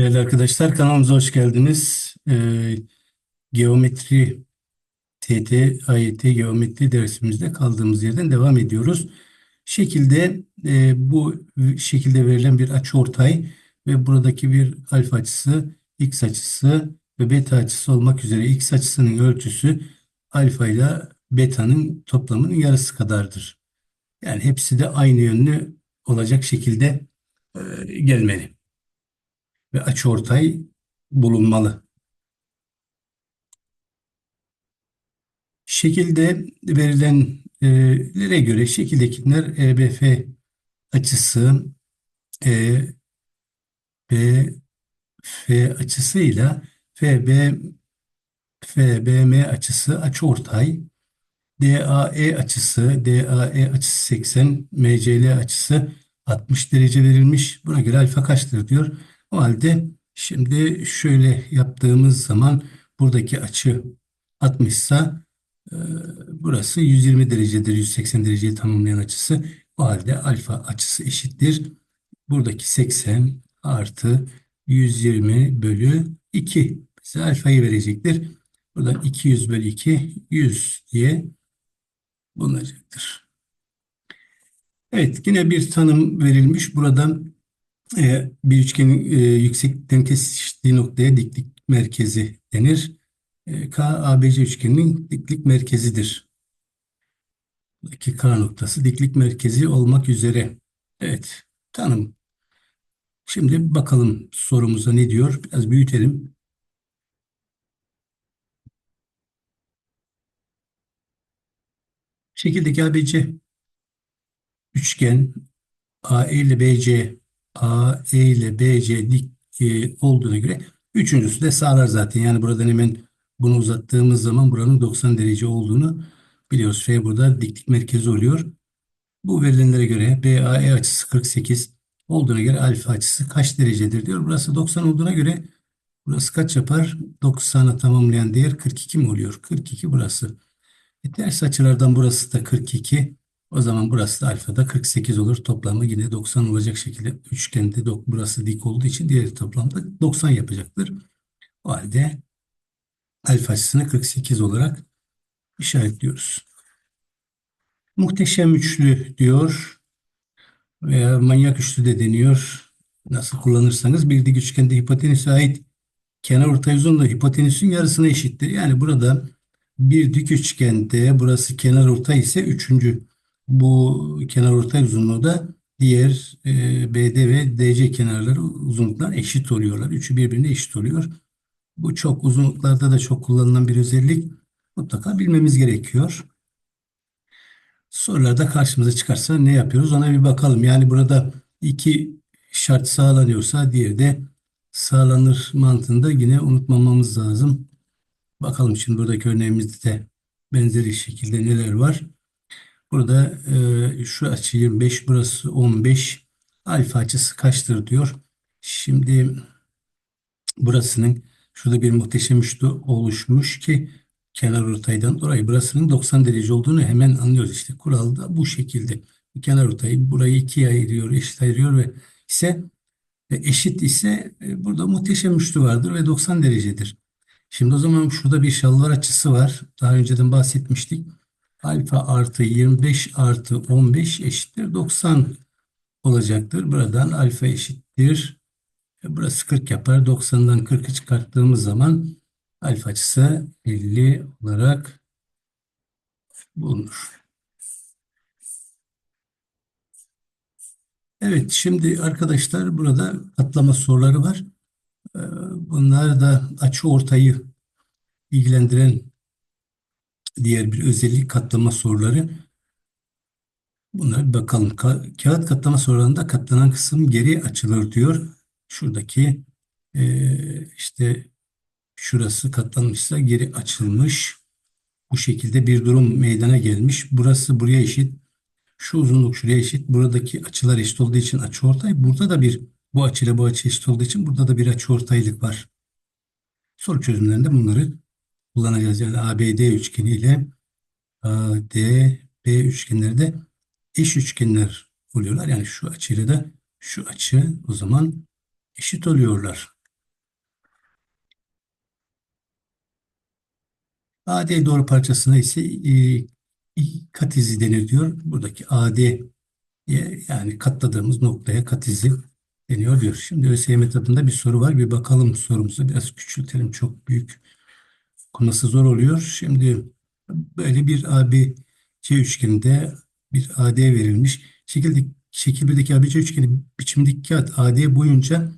Değerli arkadaşlar kanalımıza hoş geldiniz. Ee, geometri TT, AYT geometri dersimizde kaldığımız yerden devam ediyoruz. Şekilde e, bu şekilde verilen bir açıortay ve buradaki bir alfa açısı, x açısı ve beta açısı olmak üzere x açısının ölçüsü alfa ile beta'nın toplamının yarısı kadardır. Yani hepsi de aynı yönlü olacak şekilde e, gelmeli ve açıortay bulunmalı. Şekilde verilenlere göre şekildekiler EBF açısı E B F açısıyla FB FBM açısı açıortay DAE açısı DAE açısı 80 MCL açısı 60 derece verilmiş. Buna göre alfa kaçtır diyor. O halde şimdi şöyle yaptığımız zaman buradaki açı 60 ise burası 120 derecedir. 180 dereceyi tamamlayan açısı. O halde alfa açısı eşittir. Buradaki 80 artı 120 bölü 2 bize alfayı verecektir. Buradan 200 bölü 2 100 diye bulunacaktır. Evet yine bir tanım verilmiş. Buradan e, bir üçgenin e, yükseklikten kesiştiği noktaya diklik merkezi denir. E, K, üçgeninin diklik merkezidir. Buradaki K noktası diklik merkezi olmak üzere. Evet, tanım. Şimdi bakalım sorumuza ne diyor? Biraz büyütelim. Şekildeki ABC üçgen AE ile BC A, E ile B, C dik e, olduğuna göre üçüncüsü de sağlar zaten. Yani buradan hemen bunu uzattığımız zaman buranın 90 derece olduğunu biliyoruz. F burada diklik merkezi oluyor. Bu verilenlere göre BAE açısı 48 olduğuna göre alfa açısı kaç derecedir diyor. Burası 90 olduğuna göre burası kaç yapar? 90'ı tamamlayan değer 42 mi oluyor? 42 burası. E, ters açılardan burası da 42. O zaman burası da alfada 48 olur. Toplamı yine 90 olacak şekilde üçgende burası dik olduğu için diğer toplamda 90 yapacaktır. O halde alfa açısını 48 olarak işaretliyoruz. Muhteşem üçlü diyor veya manyak üçlü de deniyor. Nasıl kullanırsanız bir dik üçgende hipotenüse ait kenar ortay uzunluğu hipotenüsün yarısına eşittir. Yani burada bir dik üçgende burası kenar ortay ise üçüncü bu kenar ortay uzunluğu da diğer e, BD ve DC kenarları uzunluklar eşit oluyorlar. Üçü birbirine eşit oluyor. Bu çok uzunluklarda da çok kullanılan bir özellik. Mutlaka bilmemiz gerekiyor. Sorularda karşımıza çıkarsa ne yapıyoruz ona bir bakalım. Yani burada iki şart sağlanıyorsa diğeri de sağlanır mantığında yine unutmamamız lazım. Bakalım şimdi buradaki örneğimizde de benzeri şekilde neler var. Burada e, şu açı 25, burası 15. Alfa açısı kaçtır diyor. Şimdi burasının şurada bir muhteşem üçlü oluşmuş ki kenar ortaydan dolayı burasının 90 derece olduğunu hemen anlıyoruz. İşte kural da bu şekilde. Kenar ortayı burayı ikiye ayırıyor, eşit ayırıyor ve ise eşit ise e, burada muhteşem üçlü vardır ve 90 derecedir. Şimdi o zaman şurada bir şalvar açısı var. Daha önceden bahsetmiştik. Alfa artı 25 artı 15 eşittir 90 olacaktır. Buradan alfa eşittir. E, burası 40 yapar. 90'dan 40'ı çıkarttığımız zaman alfa açısı 50 olarak bulunur. Evet şimdi arkadaşlar burada katlama soruları var. E, bunlar da açı ortayı ilgilendiren diğer bir özellik katlama soruları. Bunlara bir bakalım. Ka kağıt katlama sorularında katlanan kısım geri açılır diyor. Şuradaki e, işte şurası katlanmışsa geri açılmış. Bu şekilde bir durum meydana gelmiş. Burası buraya eşit. Şu uzunluk şuraya eşit. Buradaki açılar eşit olduğu için açıortay. Burada da bir bu açıyla bu açı eşit olduğu için burada da bir açıortaylık var. Soru çözümlerinde bunları kullanacağız. Yani ABD üçgeni ile ADB üçgenleri de eş üçgenler oluyorlar. Yani şu açıyla da şu açı o zaman eşit oluyorlar. AD doğru parçasına ise e, kat izi denir diyor. Buradaki AD yani katladığımız noktaya kat izi deniyor diyor. Şimdi ÖSYM tadında bir soru var. Bir bakalım sorumuzu biraz küçültelim. Çok büyük okunması zor oluyor. Şimdi böyle bir ABC üçgeninde bir AD verilmiş. Şekilde, şekil 1'deki ABC üçgeni biçimdeki kağıt AD boyunca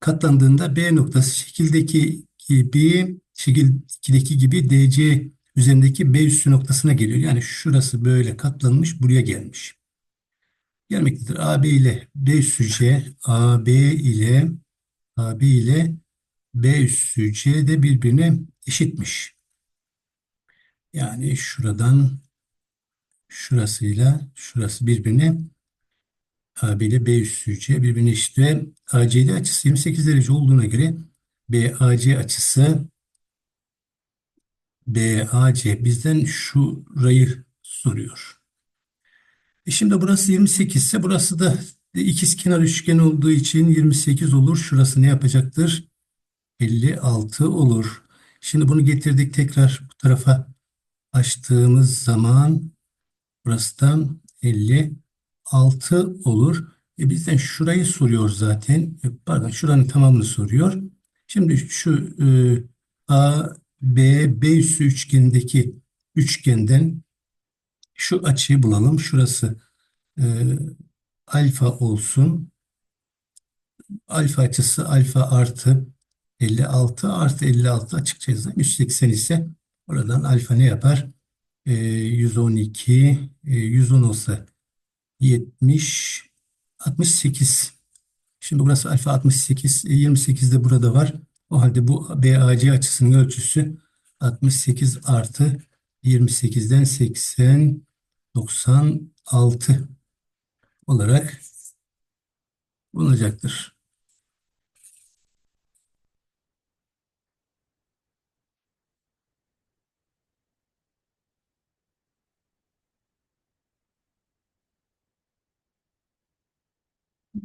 katlandığında B noktası şekildeki gibi şekil 2'deki gibi DC üzerindeki B üssü noktasına geliyor. Yani şurası böyle katlanmış buraya gelmiş. Gelmektedir. AB ile B üssü C, AB ile AB ile B üssü C de birbirine eşitmiş. Yani şuradan şurasıyla şurası birbirine AB ile B üssü C birbirine eşit ve ACD açısı 28 derece olduğuna göre BAC açısı BAC bizden şurayı soruyor. E şimdi burası 28 ise burası da ikiz kenar üçgen olduğu için 28 olur. Şurası ne yapacaktır? 56 olur. Şimdi bunu getirdik tekrar bu tarafa açtığımız zaman burası da 56 olur. E bizden şurayı soruyor zaten. E pardon şuranın tamamını soruyor. Şimdi şu e, A, B, B üssü üçgenindeki üçgenden şu açıyı bulalım. Şurası e, alfa olsun. Alfa açısı alfa artı 56 artı 56 açıkça yazalım. 180 ise oradan alfa ne yapar? E, 112 e, 110 olsa 70 68 Şimdi burası alfa 68 28 de burada var. O halde bu BAC açısının ölçüsü 68 artı 28'den 80 96 olarak bulunacaktır.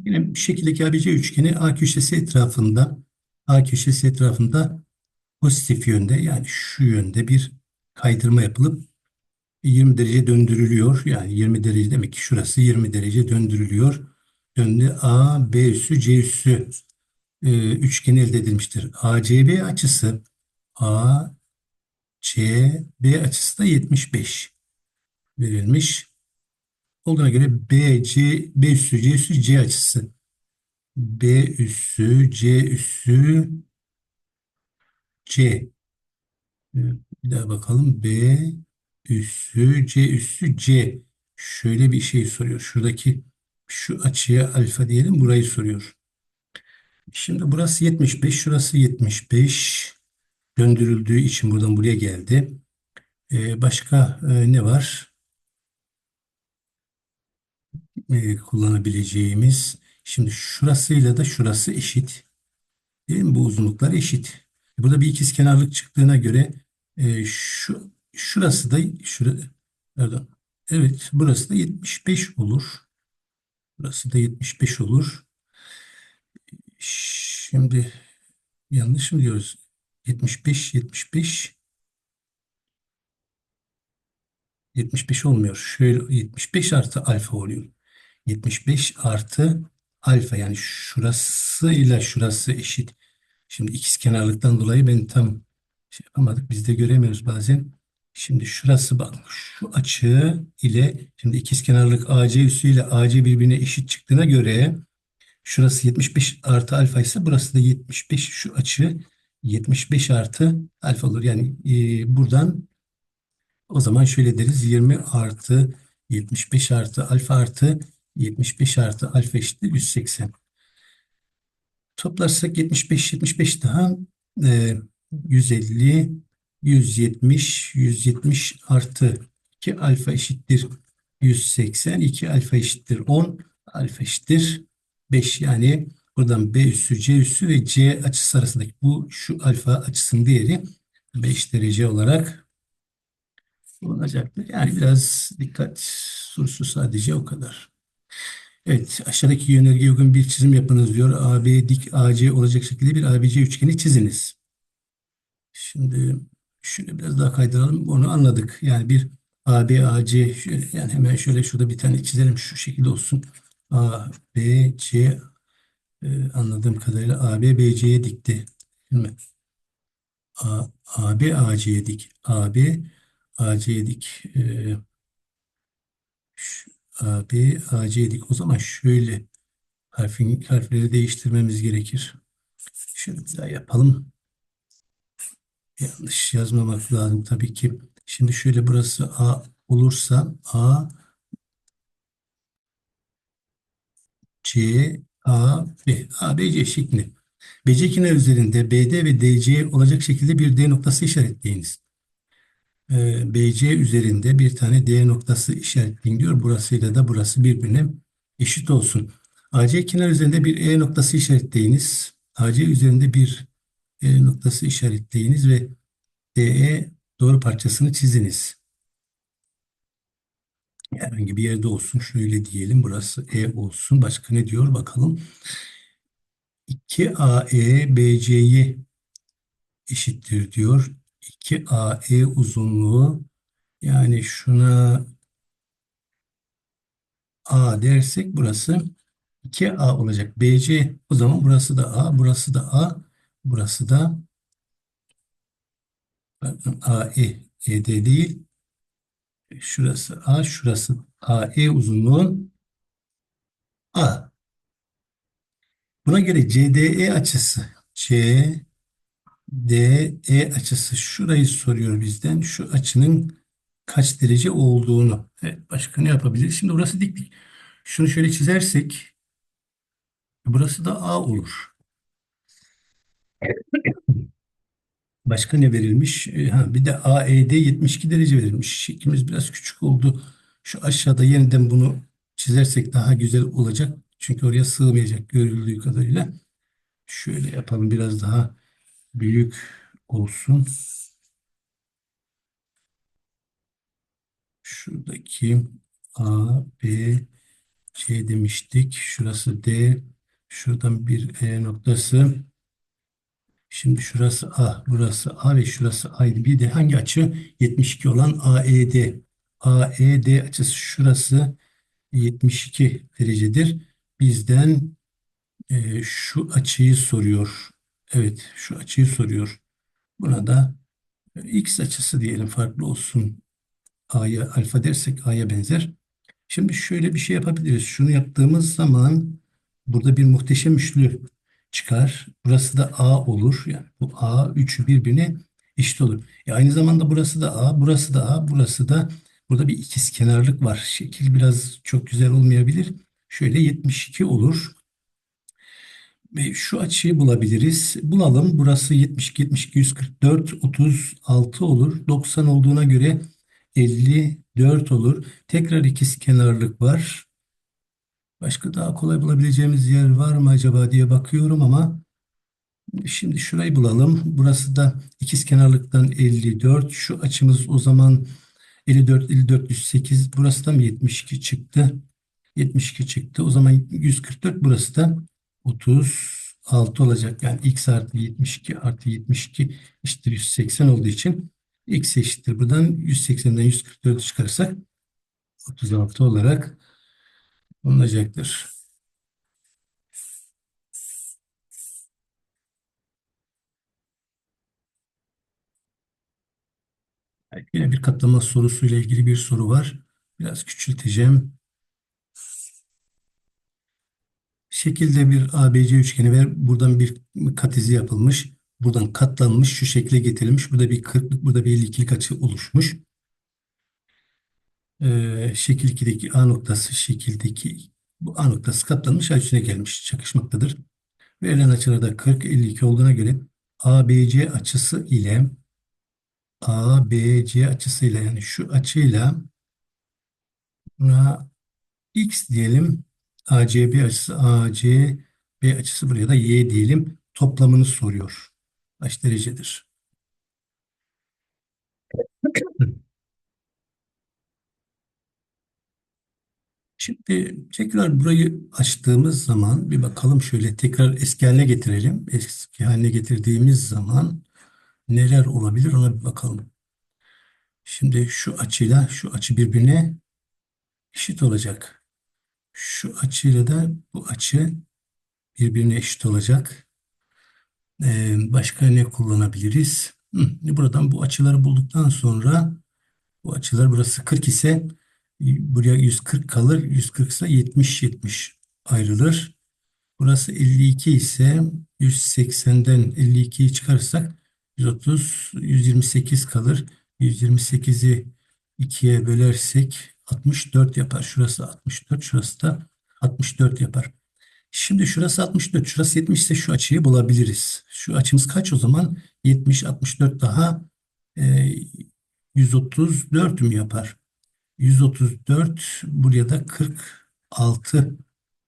Yine bir şekildeki ABC üçgeni A köşesi etrafında A köşesi etrafında pozitif yönde yani şu yönde bir kaydırma yapılıp 20 derece döndürülüyor. Yani 20 derece demek ki şurası 20 derece döndürülüyor. Döndü A, B üssü, C üssü e, üçgeni elde edilmiştir. ACB açısı A, C, B açısı da 75 verilmiş. Olduğuna göre B, C, B üssü, C üssü, C açısı. B üssü, C üssü, C. Bir daha bakalım. B üssü, C üssü, C. Şöyle bir şey soruyor. Şuradaki şu açıya alfa diyelim. Burayı soruyor. Şimdi burası 75, şurası 75. Döndürüldüğü için buradan buraya geldi. Ee, başka e, ne var? Ee, kullanabileceğimiz. Şimdi şurasıyla da şurası eşit. Değil mi? Bu uzunluklar eşit. Burada bir ikiz kenarlık çıktığına göre e, şu şurası da şura, pardon. Evet, burası da 75 olur. Burası da 75 olur. Şimdi yanlış mı diyoruz? 75 75 75 olmuyor. Şöyle 75 artı alfa oluyor. 75 artı alfa yani şurası ile şurası eşit. Şimdi ikiz kenarlıktan dolayı ben tam şey yapamadık. Biz de göremiyoruz bazen. Şimdi şurası bak şu açı ile şimdi ikiz kenarlık AC üssü ile AC birbirine eşit çıktığına göre şurası 75 artı alfa ise burası da 75 şu açı 75 artı alfa olur. Yani e, buradan o zaman şöyle deriz 20 artı 75 artı alfa artı 75 artı alfa eşittir 180. Toplarsak 75 75 daha e, 150 170 170 artı 2 alfa eşittir 180 2 alfa eşittir 10 alfa eşittir 5 yani buradan B üssü C üssü ve C açısı arasındaki bu şu alfa açısının değeri 5 derece olarak bulunacaktır. Yani biraz dikkat sorusu sadece o kadar. Evet aşağıdaki yönergeye uygun bir çizim yapınız diyor. AB dik AC olacak şekilde bir ABC üçgeni çiziniz. Şimdi Şöyle biraz daha kaydıralım. Onu anladık. Yani bir AB, AC yani hemen şöyle şurada bir tane çizelim. Şu şekilde olsun. A, e, anladığım kadarıyla AB, BC'ye dikti. Değil mi? A, AB, AC'ye dik. AB, AC'ye dik. E, şu, AB, AC'ye dik. O zaman şöyle harfin, harfleri değiştirmemiz gerekir. Şöyle bir daha yapalım. Yanlış yazmamak lazım tabii ki. Şimdi şöyle burası A olursa A C A B A B C şeklinde. BC kenar üzerinde BD ve DC olacak şekilde bir D noktası işaretleyiniz. Ee, BC üzerinde bir tane D noktası işaretleyin diyor. Burasıyla da burası birbirine eşit olsun. AC kenar üzerinde bir E noktası işaretleyiniz. AC üzerinde bir E noktası işaretleyiniz ve DE doğru parçasını çiziniz. Herhangi bir yerde olsun. Şöyle diyelim. Burası E olsun. Başka ne diyor? Bakalım. 2AE BC'yi eşittir diyor. 2AE uzunluğu yani şuna A dersek burası 2A olacak. BC o zaman burası da A, burası da A, burası da AE, ED değil. Şurası A, şurası AE uzunluğun A. Buna göre CDE açısı CDE açısı şurayı soruyor bizden. Şu açının kaç derece olduğunu. Evet, başka ne yapabiliriz? Şimdi burası diklik. Şunu şöyle çizersek burası da A olur. Başka ne verilmiş? E, ha, bir de AED 72 derece verilmiş. Şeklimiz biraz küçük oldu. Şu aşağıda yeniden bunu çizersek daha güzel olacak. Çünkü oraya sığmayacak görüldüğü kadarıyla. Şöyle yapalım biraz daha büyük olsun. Şuradaki A, B, C demiştik. Şurası D. Şuradan bir E noktası. Şimdi şurası A, burası A ve şurası A. Bir de hangi açı? 72 olan AED. AED açısı şurası 72 derecedir. Bizden e, şu açıyı soruyor. Evet, şu açıyı soruyor. Buna da e, x açısı diyelim farklı olsun. A'ya alfa dersek A'ya benzer. Şimdi şöyle bir şey yapabiliriz. Şunu yaptığımız zaman burada bir muhteşem üçlü çıkar. Burası da A olur. Yani bu A üçü birbirine eşit olur. E aynı zamanda burası da A, burası da A, burası da burada bir ikiz kenarlık var. Şekil biraz çok güzel olmayabilir. Şöyle 72 olur. Şu açıyı bulabiliriz. Bulalım. Burası 72, 72, 144, 36 olur. 90 olduğuna göre 54 olur. Tekrar ikiz kenarlık var. Başka daha kolay bulabileceğimiz yer var mı acaba diye bakıyorum ama şimdi şurayı bulalım. Burası da ikiz kenarlıktan 54. Şu açımız o zaman 54, 54, 108. Burası da mı 72 çıktı? 72 çıktı. O zaman 144 burası da 36 olacak. Yani x artı 72 artı 72 eşittir 180 olduğu için x eşittir. Buradan 180'den 144 çıkarırsak 36 olarak bulunacaktır. Yine bir katlama sorusuyla ilgili bir soru var. Biraz küçülteceğim. Şekilde bir ABC üçgeni ver. Buradan bir kat izi yapılmış. Buradan katlanmış. Şu şekle getirilmiş. Burada bir 40'lık, burada bir 52'lik açı oluşmuş. Ee, şekil 2'deki A noktası şekildeki bu A noktası katlanmış açına gelmiş. Çakışmaktadır. Verilen açılarda 40, 52 olduğuna göre ABC açısı ile ABC açısıyla yani şu açıyla buna X diyelim. ACB açısı ACB açısı buraya da Y diyelim. Toplamını soruyor. Kaç derecedir? Şimdi tekrar burayı açtığımız zaman bir bakalım şöyle tekrar eski haline getirelim. Eski haline getirdiğimiz zaman neler olabilir ona bir bakalım. Şimdi şu açıyla şu açı birbirine eşit olacak. Şu açıyla da bu açı birbirine eşit olacak. Ee, başka ne kullanabiliriz? Hı, buradan bu açıları bulduktan sonra bu açılar burası 40 ise buraya 140 kalır. 140 ise 70 70 ayrılır. Burası 52 ise 180'den 52'yi çıkarırsak 130 128 kalır. 128'i 2'ye bölersek 64 yapar. Şurası 64, şurası da 64 yapar. Şimdi şurası 64, şurası 70 ise şu açıyı bulabiliriz. Şu açımız kaç o zaman? 70, 64 daha e, 134 mü yapar? 134 buraya da 46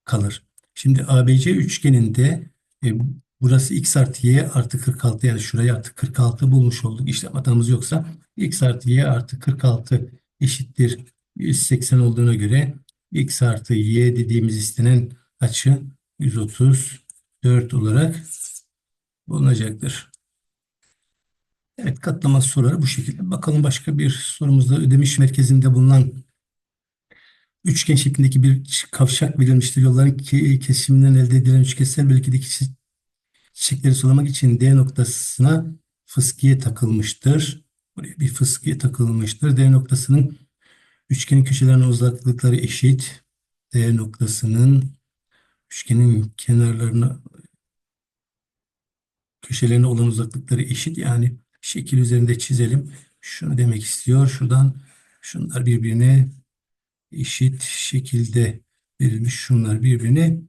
kalır. Şimdi ABC üçgeninde e, burası x artı y artı 46 yani şurayı artı 46 bulmuş olduk. İşlem hatamız yoksa x artı y artı 46 eşittir 180 olduğuna göre x artı y dediğimiz istenen açı 134 olarak bulunacaktır. Evet katlama soruları bu şekilde. Bakalım başka bir sorumuzda ödemiş merkezinde bulunan üçgen şeklindeki bir kavşak verilmiştir. Yolların kesiminden elde edilen üçgensel bölgedeki çiçekleri sulamak için D noktasına fıskiye takılmıştır. Buraya bir fıskiye takılmıştır. D noktasının üçgenin köşelerine uzaklıkları eşit. D noktasının üçgenin kenarlarına köşelerine olan uzaklıkları eşit. Yani şekil üzerinde çizelim. Şunu demek istiyor. Şuradan şunlar birbirine eşit şekilde verilmiş. Şunlar birbirine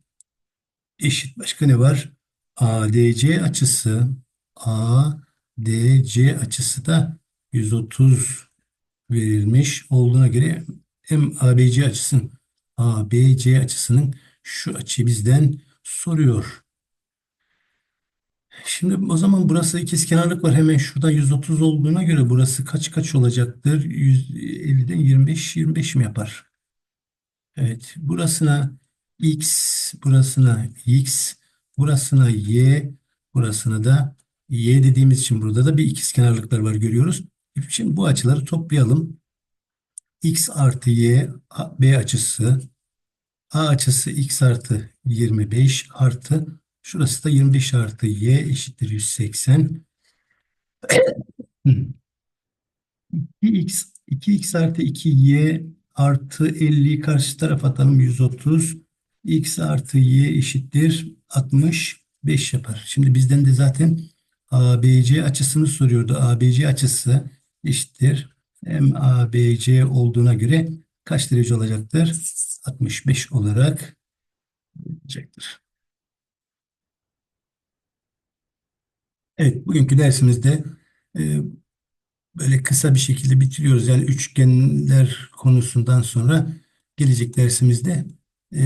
eşit. Başka ne var? ADC açısı ADC açısı da 130 verilmiş olduğuna göre hem ABC açısının ABC açısının şu açıyı bizden soruyor. Şimdi o zaman burası ikizkenarlık var. Hemen şurada 130 olduğuna göre burası kaç kaç olacaktır? 150'den 25 25 mi yapar? Evet. Burasına x, burasına x, burasına y, burasına da y dediğimiz için burada da bir ikizkenarlıklar var görüyoruz. Şimdi bu açıları toplayalım. x artı y b açısı a açısı x artı 25 artı Şurası da 25 artı y eşittir 180. 2x, 2x artı 2y artı 50 karşı taraf atalım 130. x artı y eşittir 65 yapar. Şimdi bizden de zaten ABC açısını soruyordu. ABC açısı eşittir. Hem ABC olduğuna göre kaç derece olacaktır? 65 olarak olacaktır. Evet, bugünkü dersimizde e, böyle kısa bir şekilde bitiriyoruz. Yani üçgenler konusundan sonra gelecek dersimizde e,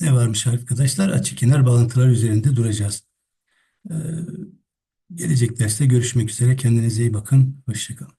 ne varmış arkadaşlar? Açıkenar bağıntılar üzerinde duracağız. E, gelecek derste görüşmek üzere. Kendinize iyi bakın. Hoşçakalın.